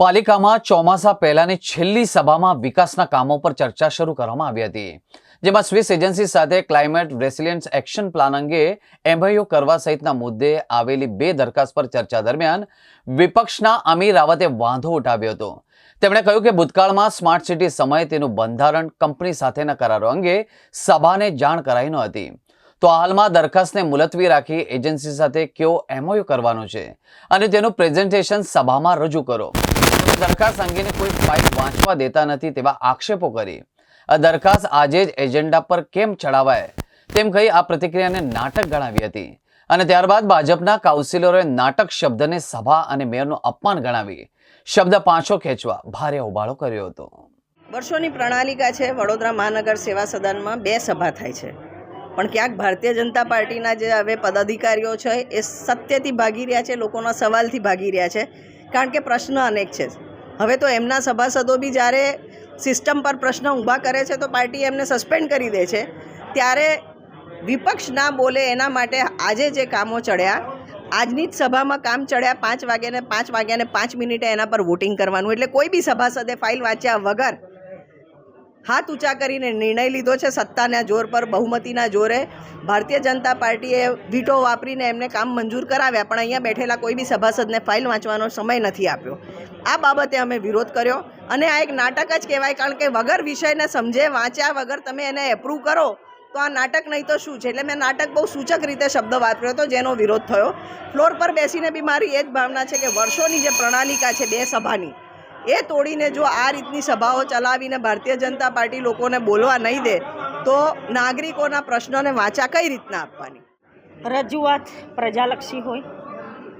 પાલિકામાં ચોમાસા પહેલાની છેલ્લી સભામાં વિકાસના કામો પર ચર્ચા શરૂ કરવામાં આવી હતી. જેમાં સ્વિસ એજન્સી સાથે ક્લાઇમેટ રેસિલિયન્સ એક્શન પ્લાન અંગે એમઓયુ કરવા સહિતના મુદ્દે આવેલી બે દરખાસ્ત પર ચર્ચા દરમિયાન વિપક્ષના અમીર રાવતે વાંધો ઉઠાવ્યો હતો. તેમણે કહ્યું કે ભૂતકાળમાં સ્માર્ટ સિટી સમયે તેનું બંધારણ કંપની સાથેના કરારો અંગે સભાને જાણ કરાઈ ન હતી. તો હાલમાં દરખાસ્તને મુલતવી રાખી એજન્સી સાથે કેવો એમઓયુ કરવાનો છે? અને તેનું પ્રેઝન્ટેશન સભામાં રજૂ કરો. દરખાસ્ત અંગેની કોઈ ફાઇલ વાંચવા દેતા નથી તેવા આક્ષેપો કરી. આ દરખાસ્ત આજે જ એજન્ડા પર કેમ ચડાવાય? તેમ કહી આ પ્રતિક્રિયાને નાટક ગણાવી હતી. અને ત્યારબાદ ભાજપના કાઉન્સિલરોએ નાટક શબ્દને સભા અને મેયરનું અપમાન ગણાવી. શબ્દ પાછો ખેંચવા ભારે હોબાળો કર્યો હતો. વર્ષોની પ્રણાલિકા છે, વડોદરા મહાનગર સેવા સદનમાં બે સભા થાય છે. પણ ક્યાંક ભારતીય જનતા પાર્ટીના જે હવે પદાધિકારીઓ છે, એ સત્યથી ભાગી રહ્યા છે, લોકોના સવાલથી ભાગી રહ્યા છે. કારણ કે પ્રશ્ન અનેક છે. હવે તો એમના સભાસદો બી જ્યારે સિસ્ટમ પર પ્રશ્ન ઊભા કરે છે, તો પાર્ટી એમને સસ્પેન્ડ કરી દે છે. ત્યારે વિપક્ષ ના બોલે એના માટે આજે જે કામો ચડ્યા, આજની જ સભામાં કામ ચડ્યા પાંચ વાગ્યાને પાંચ વાગ્યાને પાંચ મિનિટે એના પર વોટિંગ કરવાનું. એટલે કોઈ બી સભાસદે ફાઇલ વાંચ્યા વગર હાથ ઊંચા કરીને નિર્ણય લીધો છે સત્તાના જોર પર, બહુમતીના જોરે. ભારતીય જનતા પાર્ટીએ વીટો વાપરીને એમને કામ મંજૂર કરાવ્યા, પણ અહીંયા બેઠેલા કોઈ બી સભાસદને ફાઇલ વાંચવાનો સમય નથી આપ્યો. આ બાબતે અમે વિરોધ કર્યો અને આ એક નાટક જ કહેવાય, કારણ કે વગર વિષયને સમજે, વાંચ્યા વગર તમે એને એપ્રૂવ કરો, તો આ નાટક નહીં તો શું છે? એટલે મેં નાટક બહુ સૂચક રીતે શબ્દ વાપર્યો હતો, જેનો વિરોધ થયો. ફ્લોર પર બેસીને બી મારી એ જ ભાવના છે કે વર્ષોની જે પ્રણાલિકા છે બે સભાની એ તોડીને જો આ રીતની સભાઓ ચલાવીને ભારતીય જનતા પાર્ટી લોકોને બોલવા નહીં દે, તો નાગરિકોના પ્રશ્નોને વાંચા કઈ રીતના આપવાની? રજૂઆત પ્રજાલક્ષી હોય.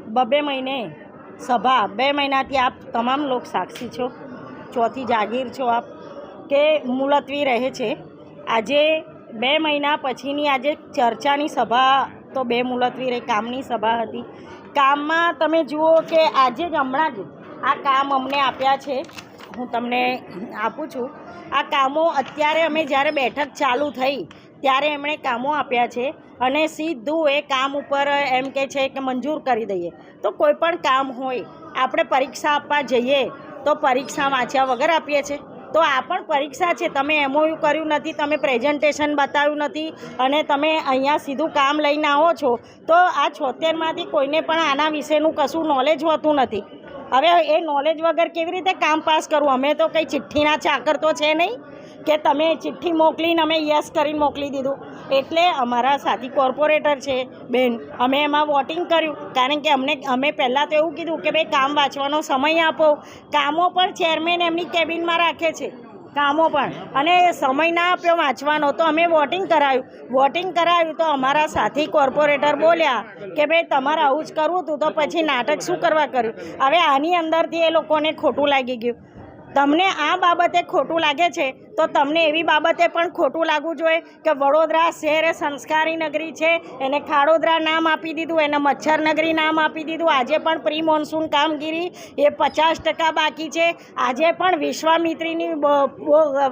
બબે મહિને સભા, બે મહિનાથી આપ તમામ લોક સાક્ષી છો, ચોથી જાગીર છો આપ, કે મુલતવી રહે છે. આજે બે મહિના પછીની આજે ચર્ચાની સભા, તો બે મુલતવી રહી, કામની સભા હતી. કામમાં તમે જુઓ કે આજે જ હમણાં જ આ કામ અમને આપ્યા છે. હું તમને આપું છું. આ કામો અત્યારે અમે જ્યારે બેઠક ચાલુ થઈ, ત્યારે એમણે કામો આપ્યા છે અને સીધું એ કામ ઉપર એમ કે છે કે મંજૂર કરી દઈએ. તો કોઈ પણ કામ હોય, આપણે પરીક્ષા આપવા જઈએ, તો પરીક્ષા વાંચ્યા વગર આપીએ છીએ તો આ પણ પરીક્ષા છે. તમે એમઓયુ કર્યું નથી, તમે પ્રેઝન્ટેશન બતાવ્યું નથી અને તમે અહીંયા સીધું કામ લઈને આવો છો, તો આ છોતેરમાંથી કોઈને પણ આના વિશેનું કશું નોલેજ હોતું નથી. હવે એ નોલેજ વગર કેવી રીતે કામ પાસ કરવું? અમે તો કંઈ ચિઠ્ઠીના ચાકર તો છે નહીં કે તમે ચિઠ્ઠી મોકલીને અમે યસ કરીને મોકલી દીધું. એટલે અમારા સાથી કોર્પોરેટર છે, બેન, અમે એમાં વોટિંગ કર્યું. કારણ કે અમને, અમે પહેલાં તો એવું કીધું કે ભાઈ કામ વાંચવાનો સમય આપો. કામો પણ ચેરમેન એમની કેબિનમાં રાખે છે. કામો પણ. અને સમય ના આપ્યો વાંચવાનો તો અમે વોટિંગ કરાવ્યું વોટિંગ કરાવ્યું તો અમારા સાથી કોર્પોરેટર બોલ્યા કે ભાઈ, તમારે આવું જ કરવું હતું તો પછી નાટક શું કરવા કર્યું? હવે આની અંદરથી એ લોકોને ખોટું લાગી ગયું. તમને આ બાબતે ખોટું લાગે છે તો તમને એવી બાબતે પણ ખોટું લાગવું જોઈએ કે વડોદરા શહેર એ સંસ્કારી નગરી છે, એને ખાડોદરા નામ આપી દીધું, એને મચ્છર નગરી નામ આપી દીધું, આજે પણ પ્રી મોન્સૂન કામગીરી એ પચાસ ટકા બાકી છે. આજે પણ વિશ્વામિત્રીની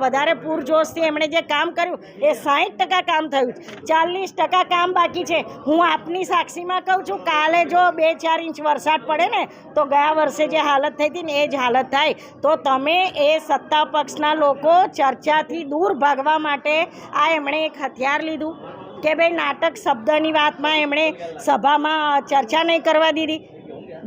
વધારે પૂરજોશથી એમણે જે કામ કર્યું એ સાહીઠ ટકા કામ થયું ચાલીસ ટકા કામ બાકી છે. હું આપની સાક્ષીમાં કહું છું, કાલે જો બે ચાર ઇંચ વરસાદ પડે ને, તો ગયા વર્ષે જે હાલત થઈ હતી ને એ જ હાલત થાય. તો તમે એ સત્તા પક્ષના લોકો ચર્ચાથી દૂર ભાગવા માટે આ એમણે એક હથિયાર લીધું કે ભાઈ નાટક શબ્દની વાતમાં એમણે સભામાં ચર્ચા નહીં કરવા દીધી.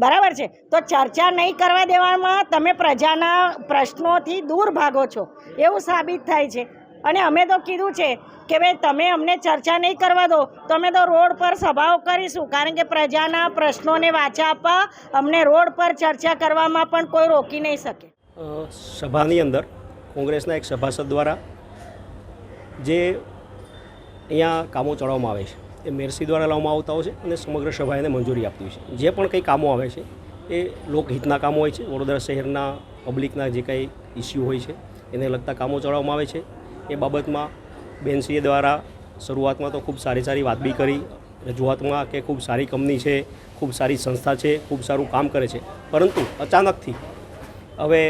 બરાબર છે? તો ચર્ચા નહીં કરવા દેવામાં તમે પ્રજાના પ્રશ્નોથી દૂર ભાગો છો. એવું સાબિત થાય છે. અને અમે તો કીધું છે કે ભાઈ તમે અમને ચર્ચા નહીં કરવા દો. તો અમે તો રોડ પર સભાઓ કરીશું. કારણ કે પ્રજાના પ્રશ્નોને વાચા આપવા અમને રોડ પર ચર્ચા કરવામાં પણ કોઈ રોકી નહીં શકે. સભાની અંદર કોંગ્રેસના એક સભાસદ દ્વારા જે અહીંયા કામો ચડાવવામાં આવે છે, એ મેરસી દ્વારા લાવવામાં આવતા હોય છે અને સમગ્ર સભા એને મંજૂરી આપતી હોય છે. જે પણ કંઈ કામો આવે છે, એ લોકહિતના કામો હોય છે. વડોદરા શહેરના પબ્લિકના જે કંઈ ઇસ્યુ હોય છે, એને લગતા કામો ચડાવવામાં આવે છે. એ બાબતમાં બેનસીએ દ્વારા શરૂઆતમાં તો ખૂબ સારી સારી વાત બી કરી, રજૂઆતમાં કે ખૂબ સારી કંપની છે, ખૂબ સારી સંસ્થા છે, ખૂબ સારું કામ કરે છે. પરંતુ અચાનકથી હવે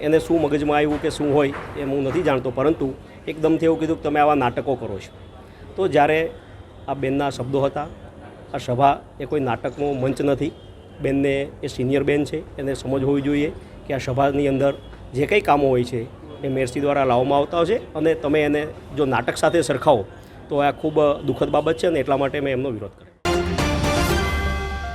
એને શું મગજમાં આવ્યું કે શું હોય એ હું નથી જાણતો, પરંતુ એકદમથી એવું કીધું કે તમે આવા નાટકો કરો છો. તો જ્યારે આ બેનના શબ્દો હતા, આ સભા એ કોઈ નાટકનો મંચ નથી. બેનને એ સિનિયર બેન છે, એને સમજ હોવી જોઈએ કે આ સભાની અંદર જે કંઈ કામો હોય છે એ મેરસી દ્વારા લાવવામાં આવતા હોય છે અને તમે એને જો નાટક સાથે સરખાવો, તો આ ખૂબ દુઃખદ બાબત છે અને એટલા માટે મેં એમનો વિરોધ કર્યો.